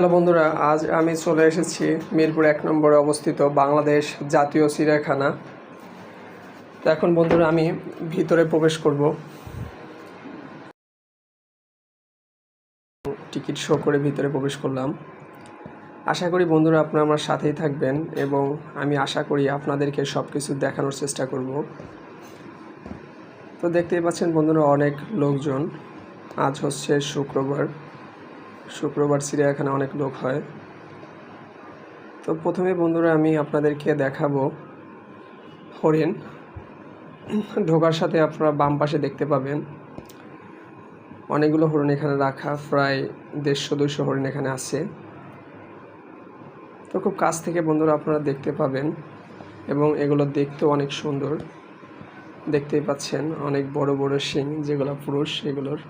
Hello বন্ধুরা, আজ আমি চলে এসেছি মিরপুর এক নম্বরে অবস্থিত বাংলাদেশ জাতীয় চিড়িয়াখানা। তো এখন বন্ধুরা, আমি ভিতরে প্রবেশ করব। টিকিট শো করে ভিতরে প্রবেশ করলাম। আশা করি বন্ধুরা আপনারা আমার সাথেই থাকবেন এবং আমি আশা করি আপনাদেরকে সব কিছু দেখানোর চেষ্টা করব। তো দেখতেই পাচ্ছেন বন্ধুরা, অনেক লোকজন। আজ হচ্ছে শুক্রবার। শুক্রবার চিড়িয়াখানা অনেক লোক হয়। তো প্রথমে বন্ধুরা আমি আপনাদেরকে দেখাবো হরিণ। ঢোকার সাথে আপনারা বাম পাশে দেখতে পাবেন। অনেকগুলো হরিণ এখানে রাখা, প্রায় দেড়শো দুশো হরিণ এখানে আছে। তো খুব কাছ থেকে বন্ধুরা আপনারা দেখতে পাবেন এবং এগুলো দেখতেও অনেক সুন্দর। দেখতেই পাচ্ছেন অনেক বড় বড় শিং, যেগুলো পুরুষ এগুলোর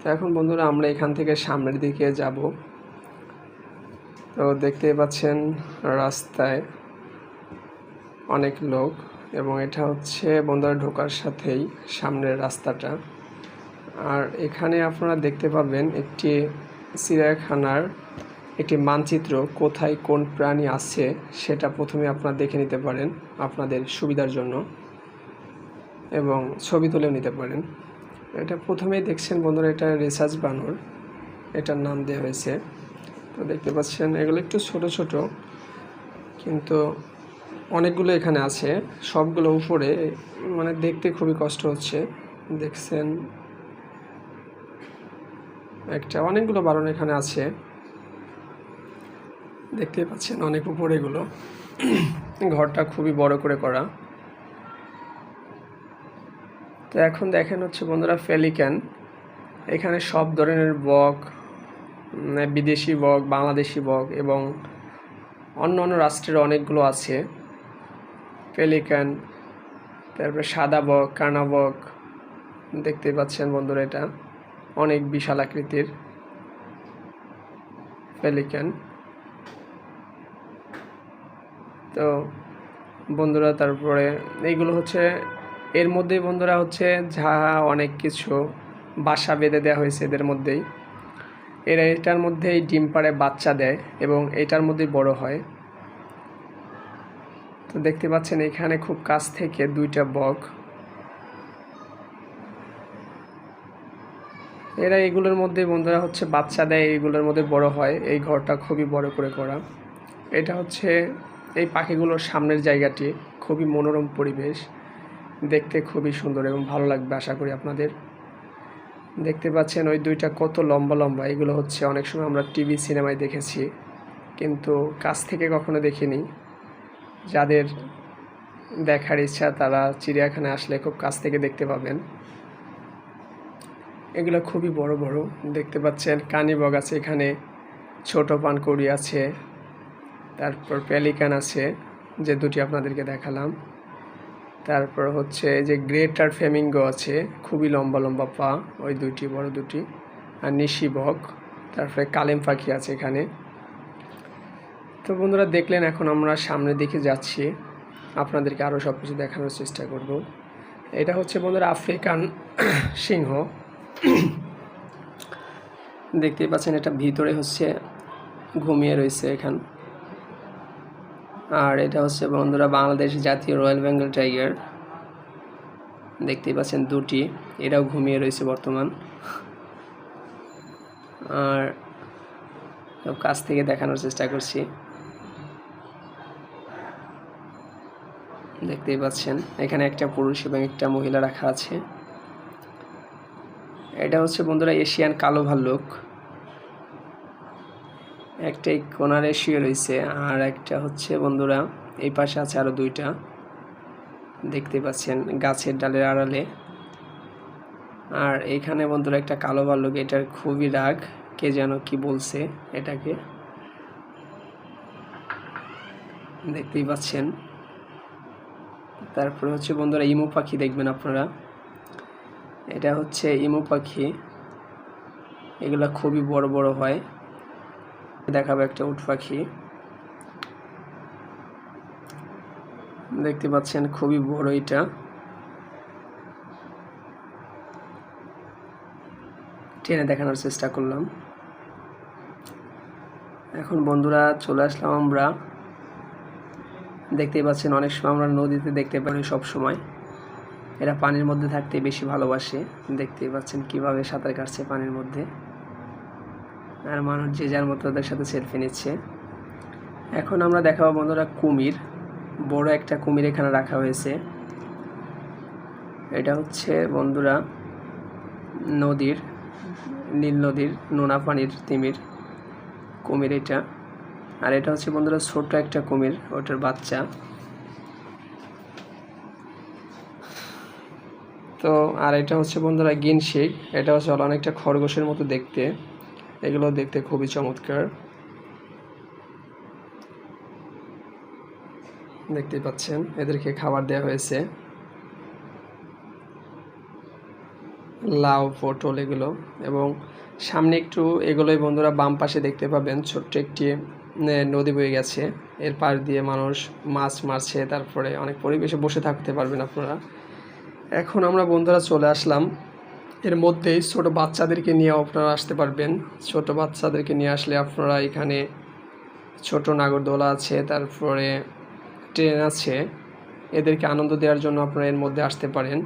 তো এখন বন্ধুরা আমরা এখান থেকে সামনের দিকে যাব। তো দেখতে পাচ্ছেন রাস্তায় অনেক লোক এবং এটা হচ্ছে বন্ধুরা ঢোকার সাথেই সামনের রাস্তাটা। আর এখানে আপনারা দেখতে পাবেন একটি চিড়িয়াখানার একটি মানচিত্র, কোথায় কোন প্রাণী আছে সেটা প্রথমে আপনারা দেখে নিতে পারেন আপনাদের সুবিধার জন্য এবং ছবি তুলেও নিতে পারেন। এটা প্রথমেই দেখছেন বন্ধুরা, এটা রিসার্চ বানর। এটার নাম দেওয়া হয়েছে। তো দেখতে পাচ্ছেন, এগুলো একটু ছোট ছোট, কিন্তু অনেকগুলো এখানে আছে। সবগুলো উপরে মানে দেখতে খুবই কষ্ট হচ্ছে। দেখছেন, একটা, অনেকগুলো বারণ এখানে আছে। দেখতেই পাচ্ছেন, অনেক উপরে এগুলো। ঘরটা খুবই বড় করে করা। তো এখন দেখেন হচ্ছে বন্ধুরা ফেলিক্যান এখানে সব ধরনের বক বিদেশি বক, বাংলাদেশি বক এবং অন্য অন্য রাষ্ট্রের অনেকগুলো আছে। পেলিক্যান তারপরে সাদা বক, কানা বক, দেখতেই পাচ্ছেন বন্ধুরা এটা। অনেক বিশাল আকৃতির পেলিক্যান তো বন্ধুরা তারপরে এইগুলো হচ্ছে এর মধ্যেই বন্ধুরা হচ্ছে যা অনেক কিছু বাসা বেঁধে দেওয়া হয়েছে এদের মধ্যেই। এরা এটার মধ্যেই ডিম পাড়ে বাচ্চা দেয় এবং এটার মধ্যেই বড় হয়। তো দেখতে পাচ্ছেন এখানে খুব কাছ থেকে দুইটা বক। এরা এগুলোর মধ্যে বন্ধুরা হচ্ছে বাচ্চা দেয় এইগুলোর মধ্যে বড় হয়। এই ঘরটা খুবই বড় করে করা। এটা হচ্ছে এই পাখিগুলোর সামনের জায়গাটি, খুবই মনোরম পরিবেশ। দেখতে খুবই সুন্দর এবং ভালো লাগবে, আশা করি আপনাদের। দেখতে পাচ্ছেন ওই দুইটা কত লম্বা লম্বা, এগুলো হচ্ছে অনেক সময় আমরা টিভি, সিনেমায় দেখেছি। কিন্তু কাছ থেকে কখনো দেখিনি। যাদের দেখার ইচ্ছা, তারা চিড়িয়াখানায় আসলে খুব কাছ থেকে দেখতে পাবেন। এগুলো খুবই বড় বড়, দেখতে পাচ্ছেন কানিবগ আছে এখানে, ছোট পানকৌড়ি আছে, তারপর পেলিকান আছে, যে দুটি আপনাদেরকে দেখালাম। তারপর হচ্ছে এই যে গ্রেটার ফেমিঙ্গো আছে, খুবই লম্বা লম্বা পা, ওই দুইটি, বড় দুটি আর নিশি বক, তারপরে কালেম পাখি আছে এখানে। তো বন্ধুরা দেখলেন, এখন আমরা সামনের দিকে যাচ্ছি। আপনাদেরকে আরও সব কিছু দেখানোর চেষ্টা করব। এটা হচ্ছে বন্ধুরা আফ্রিকান সিংহ। দেখতেই পাচ্ছেন, এটা ভিতরে হচ্ছে ঘুমিয়ে রয়েছে এখান আর এটা হচ্ছে বন্ধুরা বাংলাদেশ জাতীয় রয়্যাল বেঙ্গল টাইগার। দেখতেই পাচ্ছেন দুটি। এরাও ঘুমিয়ে রয়েছে বর্তমান। আর সব কাছ থেকে দেখানোর চেষ্টা করছি। দেখতেই পাচ্ছেন, এখানে একটা পুরুষ এবং একটা মহিলা রাখা আছে। এটা হচ্ছে বন্ধুরা এশিয়ান কালো ভাল্লুক। একটা এই কোনারে শুয়ে রয়েছে আর একটা হচ্ছে বন্ধুরা, এই পাশে আছে আরও দুইটা। দেখতে পাচ্ছেন গাছের ডালের আড়ালে। আর এখানে বন্ধুরা একটা কালো ভাল্লুক, এটার খুবই রাগ, কে যেন কি বলছে এটাকে। দেখতেই পাচ্ছেন। তারপরে হচ্ছে বন্ধুরা ইমু পাখি দেখবেন আপনারা। এটা হচ্ছে ইমু পাখি। এগুলা খুবই বড় বড় হয়। দেখাবো একটা উট পাখি। দেখতে পাচ্ছেন খুবই বড় এটা। টেনে দেখানোর চেষ্টা করলাম। এখন বন্ধুরা চলে আসলাম আমরা। দেখতেই পাচ্ছেন অনেক সময় আমরা নদীতে দেখতে পারি সব সময়। এরা পানির মধ্যে থাকতে বেশি ভালোবাসে। দেখতেই পাচ্ছেন কীভাবে সাঁতার কাটছে পানির মধ্যে। আর মানুষ যে যার মতো ওদের সাথে সেলফি নিচ্ছে। এখন আমরা দেখাবো বন্ধুরা কুমির। বড় একটা কুমির এখানে রাখা হয়েছে। এটা হচ্ছে বন্ধুরা নদীর, নীল নদীর, নোনা পানির তিমির কুমির এটা। আর এটা হচ্ছে বন্ধুরা ছোট একটা কুমির, ওটার বাচ্চা। তো, আর এটা হচ্ছে বন্ধুরা গিনশিক এটা হচ্ছে অনেকটা খরগোশের মতো দেখতে। এগুলো দেখতে খুবই চমৎকার। দেখতেই পাচ্ছেন, এদেরকে খাবার দেওয়া হয়েছে। লাউ, পটল এগুলো এবং সামনে একটু এগুলোই বন্ধুরা বাম পাশে দেখতে পাবেন, ছোট্ট একটি নদী বয়ে গেছে। এর পাশ দিয়ে মানুষ মাছ মারছে, তারপরে অনেক পরিবেশে বসে থাকতে পারবেন আপনারা। এখন আমরা বন্ধুরা চলে আসলাম এর মধ্যেই ছোট বাচ্চাদেরকে নিয়ে আপনারা আসতে পারবেন। ছোট বাচ্চাদেরকে নিয়ে আসলে আপনারা এখানে ছোট নাগরদোলা আছে, তারপরে ট্রেন আছে। এদেরকে আনন্দ দেওয়ার জন্য আপনারা এর মধ্যে আসতে পারেন।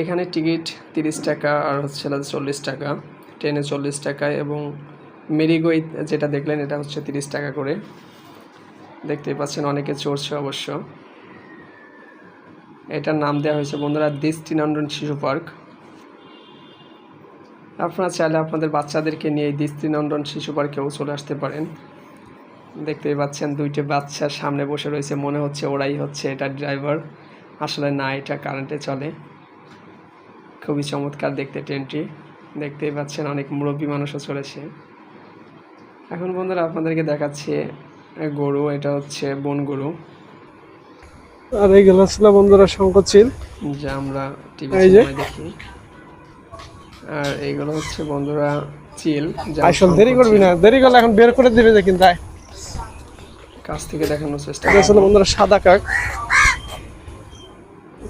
এখানে টিকিট তিরিশ টাকা আর হচ্ছে চল্লিশ টাকা, ট্রেনে চল্লিশ টাকা এবং মেরিগোই যেটা দেখলেন এটা হচ্ছে তিরিশ টাকা করে। দেখতেই পাচ্ছেন অনেকে চড়ছে অবশ্য। এটার নাম দেওয়া হয়েছে বন্ধুরা দৃষ্টিনন্দন শিশু পার্ক। আপনারা চাইলে আপনাদের বাচ্চাদেরকে নিয়ে দৃষ্টিনন্দন শিশু পার্কেও চলে আসতে পারেন। দেখতেই পাচ্ছেন দুইটি বাচ্চা সামনে বসে রয়েছে মনে হচ্ছে ওরাই হচ্ছে এটা ড্রাইভার। আসলে না এটা কারেন্টে চলে। খুবই চমৎকার দেখতে ট্রেনটি। দেখতেই পাচ্ছেন অনেক মুরব্বী মানুষও চলেছে। এখন বন্ধুরা আপনাদেরকে দেখাচ্ছি গরু এটা হচ্ছে বন গরু। আর এইগুলো ছিল বন্ধুরা শঙ্করচিল যা আমরা টিভি এই দেখি। আর এইগুলো হচ্ছে বন্ধুরা চিল আসল দেরি করবি না। দেরি করলে এখন বের করে দিবে যে কিন্তু। কাছ থেকে দেখানোর চেষ্টা ছিল বন্ধুরা সাদা কাক।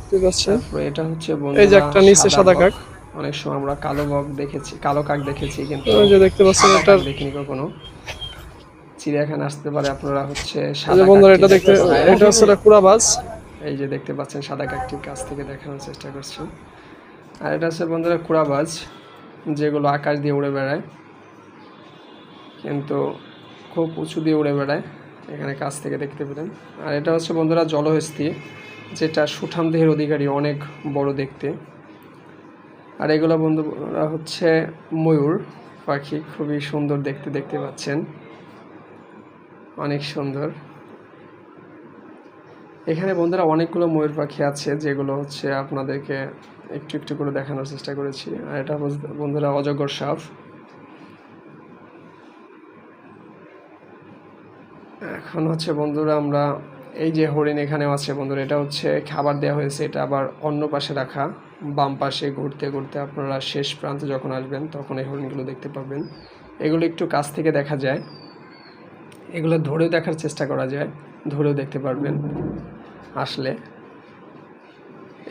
ঠিক আছে এটা হচ্ছে এই যে একটা নিচে সাদা কাক। অনেক সময় আমরা কালো বক দেখেছি কালো কাক দেখেছি কিন্তু ওই যে দেখতে পাচ্ছেন এটা দেখিনি কখনো। চিড়িয়াখানা আসতে পারে আপনারা হচ্ছে সাদা বন্ধুরা এটা দেখতে। এটা হচ্ছে কুড়াবাজ। এই যে দেখতে পাচ্ছেন সাদা কাকটি কাছ থেকে দেখানোর চেষ্টা করছি। আর এটা হচ্ছে বন্ধুরা কুড়াবাজ, যেগুলো আকাশ দিয়ে উড়ে বেড়ায়। কিন্তু খুব উঁচু দিয়ে উড়ে বেড়ায়, এখানে কাছ থেকে দেখতে পেলেন। আর এটা হচ্ছে বন্ধুরা জলহস্তি, যেটা সুঠাম দেহের অধিকারী, অনেক বড় দেখতে। আর এগুলো বন্ধুরা হচ্ছে ময়ূর পাখি, খুবই সুন্দর দেখতে দেখতে পাচ্ছেন। অনেক সুন্দর। এখানে বন্ধুরা অনেকগুলো ময়ূর পাখি আছে, যেগুলো হচ্ছে আপনাদেরকে একটু একটু করে দেখানোর চেষ্টা করেছি। আর এটা বন্ধু- বন্ধুরা অজগর সাপ। এখন হচ্ছে বন্ধুরা আমরা এই যে হরিণ এখানেও আছে বন্ধুরা, এটা হচ্ছে খাবার দেওয়া হয়েছে, এটা আবার অন্য পাশে রাখা। বাম পাশে ঘুরতে ঘুরতে আপনারা শেষ প্রান্তে যখন আসবেন তখন এই হরিণগুলো দেখতে পাবেন। এগুলো একটু কাছ থেকে দেখা যায়। এগুলো ধরেও দেখার চেষ্টা করা যায়, ধরেও দেখতে পারবেন। আসলে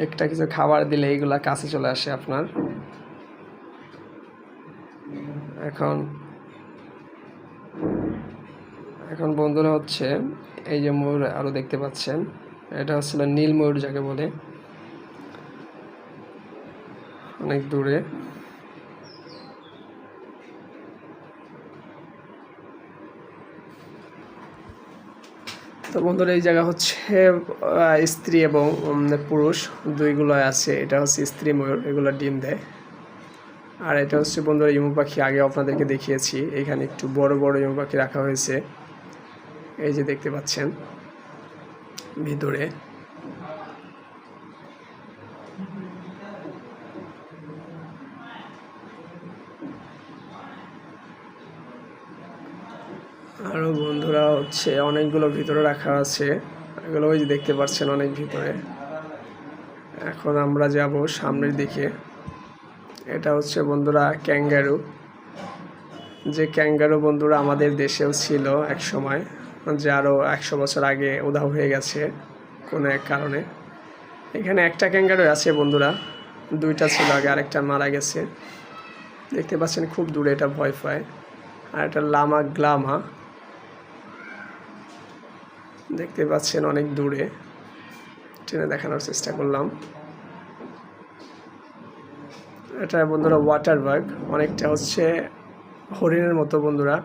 একটা কিছু খাবার দিলে এইগুলা কাছে চলে আসে আপনার। এখন এখন বন্ধুরা হচ্ছে, এই যে ময়ূর আরও দেখতে পাচ্ছেন, এটা হচ্ছিল নীল ময়ূর যাকে বলে। অনেক দূরে। তো বন্ধুরা, এই জায়গা হচ্ছে স্ত্রী এবং পুরুষ দুইগুলো আছে। এটা হচ্ছে স্ত্রী, ময়ূর, এগুলো ডিম দেয়। আর এটা হচ্ছে বন্ধুরা, ইমু পাখি, আগে আপনাদেরকে দেখিয়েছি। এখানে একটু বড় বড় ইমু পাখি রাখা হয়েছে। এই যে দেখতে পাচ্ছেন, ভিতরে আরও বন্ধুরা হচ্ছে, অনেকগুলো ভিতরে রাখা আছে। এগুলো ওই যে দেখতে পাচ্ছেন অনেক ভিতরে। এখন আমরা যাব সামনের দিকে। এটা হচ্ছে বন্ধুরা ক্যাঙ্গারু। যে ক্যাঙ্গারু বন্ধুরা আমাদের দেশেও ছিল এক সময়, যে আরও একশো বছর আগে উধাও হয়ে গেছে কোনো এক কারণে। এখানে একটা ক্যাঙ্গারু আছে বন্ধুরা, দুইটা ছিল আগে, আরেকটা মারা গেছে। দেখতে পাচ্ছেন খুব দূরে এটা ভয় পায়। আর এটা লামা গ্লামা। দেখতে পাচ্ছেন অনেক দূরে। ট্রেনে দেখানোর চেষ্টা করলাম। এটা বন্ধুরা ওয়াটার বাগ অনেকটা হচ্ছে হরিণের মতো বন্ধুরা।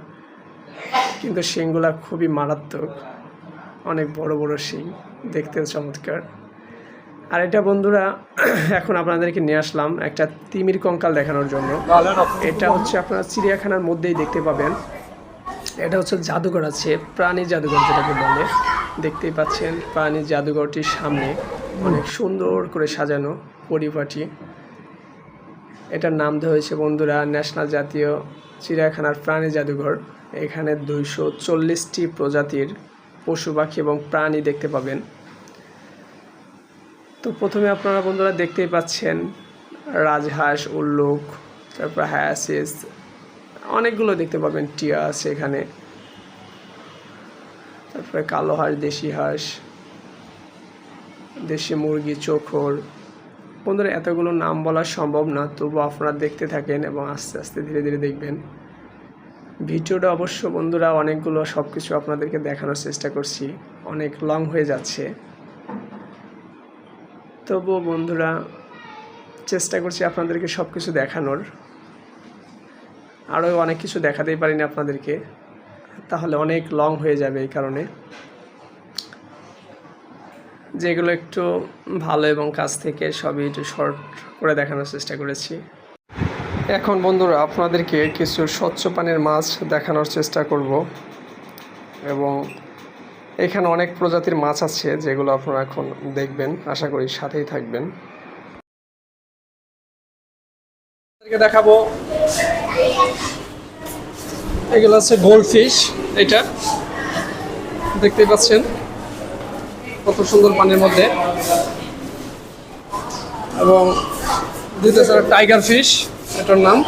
কিন্তু শিংগুলা খুবই মারাত্মক। অনেক বড় বড় শিং। দেখতেও চমৎকার। আর এটা বন্ধুরা এখন আপনাদেরকে নিয়ে আসলাম একটা তিমির কঙ্কাল দেখানোর জন্য। এটা হচ্ছে আপনারা চিড়িয়াখানার মধ্যেই দেখতে পাবেন। এটা হচ্ছে জাদুঘর আছে প্রাণী জাদুঘর যেটাকে বলে। দেখতেই পাচ্ছেন প্রাণী জাদুঘরটির সামনে অনেক সুন্দর করে সাজানো পরিপাটি। এটার নাম দেওয়া হয়েছে, বন্ধুরা, ন্যাশনাল জাতীয় চিড়িয়াখানার প্রাণী জাদুঘর। এখানে দুইশো চল্লিশটি প্রজাতির পশু পাখি এবং প্রাণী দেখতে পাবেন। তো প্রথমে আপনারা বন্ধুরা দেখতেই পাচ্ছেন, রাজহাঁস, উল্লুক, তারপর হ্যাসিস অনেকগুলো দেখতে পাবেন। টিয়া আছে এখানে। তারপরে কালো হাঁস, দেশি হাঁস, দেশি মুরগি, চোখর। বন্ধুরা, এতগুলো নাম বলা সম্ভব না, তবু আপনারা দেখতে থাকেন এবং আস্তে আস্তে ধীরে ধীরে দেখবেন। ভিডিওটা অবশ্য বন্ধুরা অনেকগুলো সব কিছু আপনাদেরকে দেখানোর চেষ্টা করছি। অনেক লং হয়ে যাচ্ছে। তবুও বন্ধুরা, চেষ্টা করছি আপনাদেরকে সব কিছু দেখানোর। আরও অনেক কিছু দেখাতেই পারিনি আপনাদেরকে। তাহলে অনেক লং হয়ে যাবে এই কারণে। যেগুলো একটু ভালো এবং কাছ থেকে সবই একটু শর্ট করে দেখানোর চেষ্টা করেছি। এখন বন্ধুরা, আপনাদেরকে কিছু স্বচ্ছ পানির মাছ দেখানোর চেষ্টা করব। এবং এখানে অনেক প্রজাতির মাছ আছে যেগুলো আপনারা এখন দেখবেন, আশা করি সাথেই থাকবেন। দেখাবো এগুলো হচ্ছে গোল্ড ফিশ এটা। দেখতেই পাচ্ছেন কত সুন্দর পানির মধ্যে। এবং দ্বিতীয় টাইগার ফিশ, এটার নাম।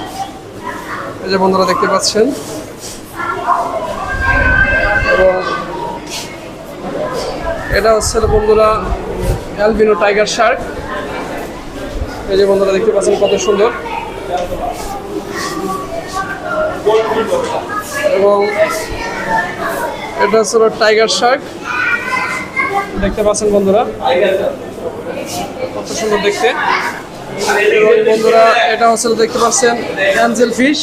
এই যে বন্ধুরা দেখতে পাচ্ছেন। এবং এটা হচ্ছে বন্ধুরা অ্যালবিনো টাইগার শার্ক। এই যে বন্ধুরা দেখতে পাচ্ছেন কত সুন্দর। এবং এটা হচ্ছে টাইগার শার্ক দেখতে পাচ্ছেন বন্ধুরা? কত সুন্দর দেখতে। এবং বন্ধুরা, এটা হচ্ছে দেখতে পাচ্ছেন অ্যাঞ্জেল ফিশ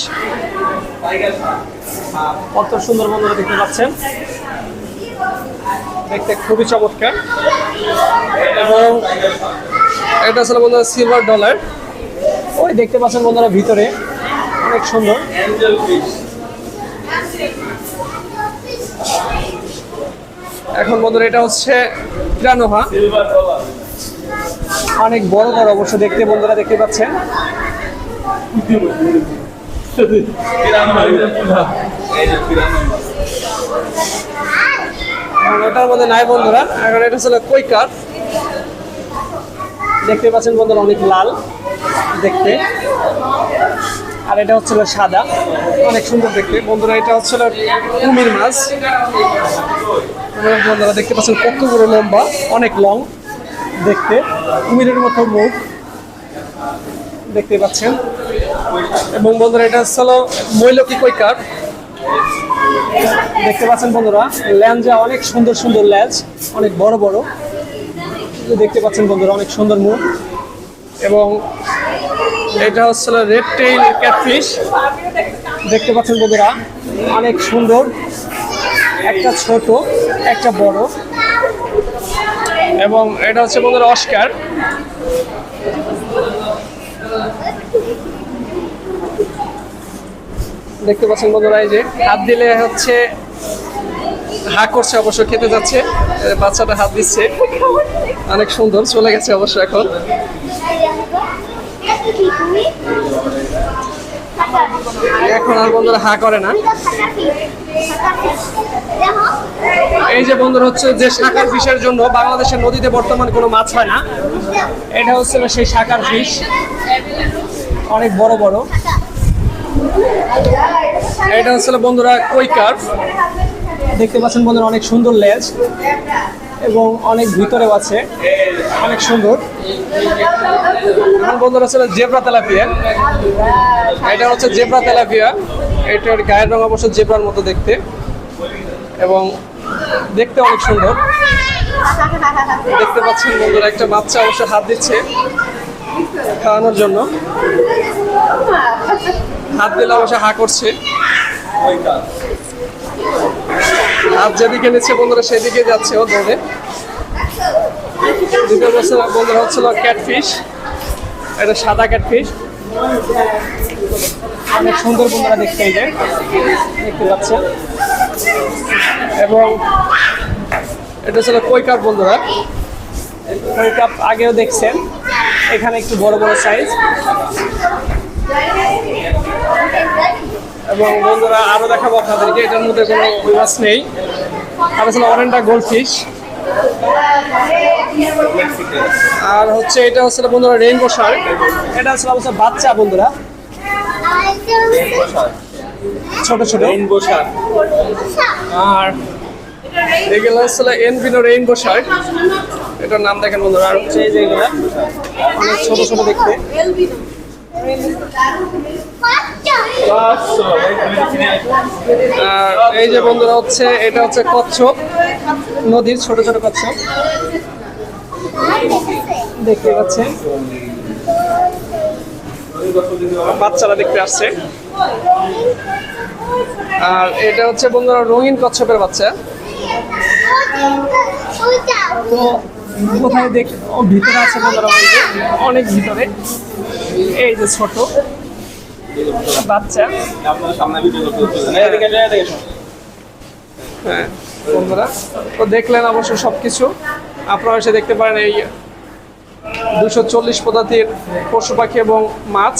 কত সুন্দর বন্ধুরা দেখতে পাচ্ছেন। দেখতে খুবই চমৎকার। এবং এটা আসলে বন্ধুরা সিলভার ডলার ওই দেখতে পাচ্ছেন বন্ধুরা ভিতরে। অনেক সুন্দর। এখন বন্ধুরা, এটা হচ্ছে প্রানোভা অনেক বড় বড় অবশ্য দেখতে বন্ধুরা দেখতে পাচ্ছেন। এটার মধ্যে নাই বন্ধুরা, এখন এটা হচ্ছে কৈকার। দেখতে পাচ্ছেন বন্ধুরা, অনেক লাল দেখতে। আর এটা হচ্ছে সাদা। অনেক সুন্দর দেখতে। বন্ধুরা, এটা হচ্ছে কুমির মাছ। বন্ধুরা, দেখতে পাচ্ছেন কত বড় লম্বা, অনেক লং দেখতে। কুমিরের মতো মুখ দেখতে পাচ্ছেন। এবং বন্ধুরা, এটা হচ্ছে হলো মৈলকি কৈকার দেখতে পাচ্ছেন বন্ধুরা, ল্যাঞ্জা অনেক সুন্দর সুন্দর ল্যাজ, অনেক বড় বড়। দেখতে পাচ্ছেন বন্ধুরা, অনেক সুন্দর মুখ। এবং এটা হচ্ছে রেড টেইল ক্যাটফিশ দেখতে পাচ্ছেন বন্ধুরা, অনেক সুন্দর। একটা ছোট, একটা বড়। এবং এটা হচ্ছে বন্ধুরা অস্কার। দেখতে পাচ্ছেন বন্ধুরা, এই যে হাত দিলে হচ্ছে হা করছে, অবশ্য খেতে যাচ্ছে। বাচ্চাটা হাত দিচ্ছে। অনেক সুন্দর, চলে গেছে অবশ্য এখন। এখন আর বন্ধুরা হা করে না। এই যে বন্ধুরা হচ্ছে যে শাকার ফিশের জন্য বাংলাদেশের নদীতে বর্তমানে কোনো মাছ হয় না। এটা হচ্ছে সেই শাকার ফিশ। অনেক বড় বড়। এটা হচ্ছে বন্ধুরা কৈকার দেখতে পাচ্ছেন বন্ধুরা অনেক সুন্দর লেজ। এবং অনেক ভিতরেও আছে। অনেক সুন্দর। এখন বন্ধুরা ছিল জেব্রা তেলাপিয়া। এটা হচ্ছে জেব্রা তেলাপিয়া। এটার গায়ের রং অবশ্য জেব্রার মতো দেখতে। এবং দেখতে অনেক সুন্দর। দেখতে পাচ্ছেন বন্ধুরা, একটা বাচ্চা অবশ্য হাত দিচ্ছে খাওয়ানোর জন্য। হাত দিলে অবশ্য হা করছে। হাত যেদিকে নিচ্ছে বন্ধুরা সেদিকে যাচ্ছে ও দৌড়ে দ্বিতীয় বছর বন্ধুরা হচ্ছিল ক্যাটফিশ, এটা সাদা ক্যাটফিশ। অনেক সুন্দর বন্ধুরা দেখতে এই দেখতে পাচ্ছেন এবং এটা ছিল কৈকাপ বন্ধুরা। কৈকাপ আগেও দেখছেন, এখানে একটু বড় বড় সাইজ এবং বন্ধুরা আরও দেখাবো আপনাদেরকে। এটার মধ্যে কোনো ওই মাছ নেই। আর ছিল অরেন্ডা গোল্ড ফিশ আর হচ্ছে এটা হচ্ছে বন্ধুরা রেইনবো শার্ক। এটা হচ্ছে অবশ্য বাচ্চা বন্ধুরা। ছোট ছোট। আর এগুলো হচ্ছে এনভিনো রেইনবো শার্ক। এটার নাম দেখেন বন্ধুরা আর হচ্ছে এই যে এগুলো। অনেক ছোট ছোট দেখতে। এই যে বন্ধুরা হচ্ছে, এটা হচ্ছে কচ্ছপ, নদীর ছোট ছোট কচ্ছপ। দেখতে পাচ্ছেন। বাচ্চারা দেখতে আসছে। আর এটা হচ্ছে বন্ধুরা রঙিন কচ্ছপের বাচ্চা। কোথায় দেখ ভিতরে আছে বন্ধুরা, অনেক ভিতরে। এই যে ছোট। বাচ্চা। হ্যাঁ বন্ধুরা, তো দেখলেন অবশ্য সবকিছু। আপনারা এসে দেখতে পারেন এই দুশো চল্লিশ প্রজাতির পশু পাখি এবং মাছ।